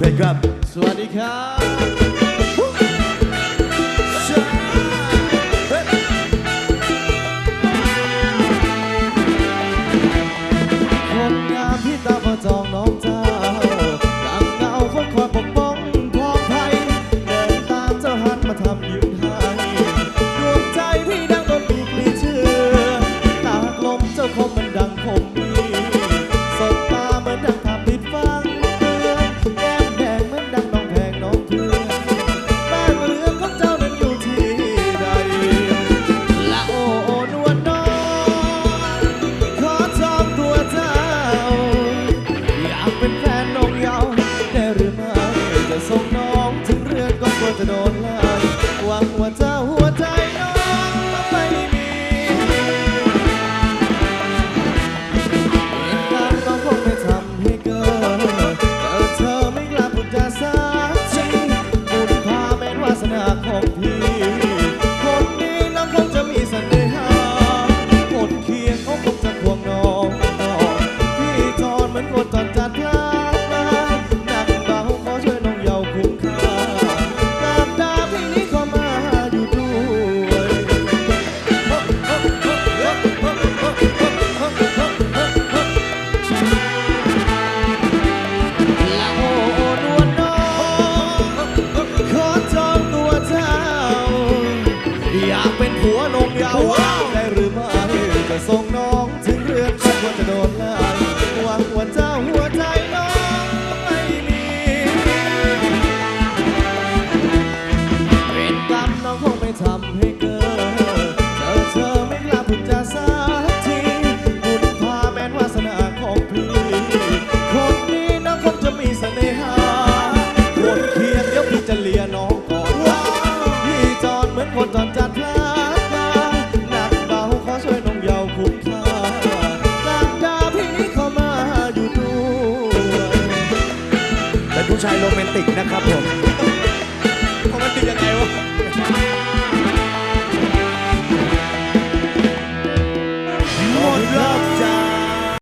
เด็ครับ สวัสดีครับคนงามที่ตาปรจองน้องเจ้าหลังเงาฝนความปกป้องพ้องไทยเดินตามเจ้าฮันมาทำยืนให้ดวงใจพี่ดังต้นปีกลีเชื่อตากลมเจ้าคมมันดัง ส่งน้องถึงเรือก็กลัวจะโดนล่า นมยาวได้หรือไม่จะส่งน้องถึงเรือนฉันควรจะโดนไล่หวังวัาเจ้าหัวใจน้องไม่มีเป็นกรรมน้องคงไม่ทำให้เกิดู้ชายโรแมนติกนะครับผม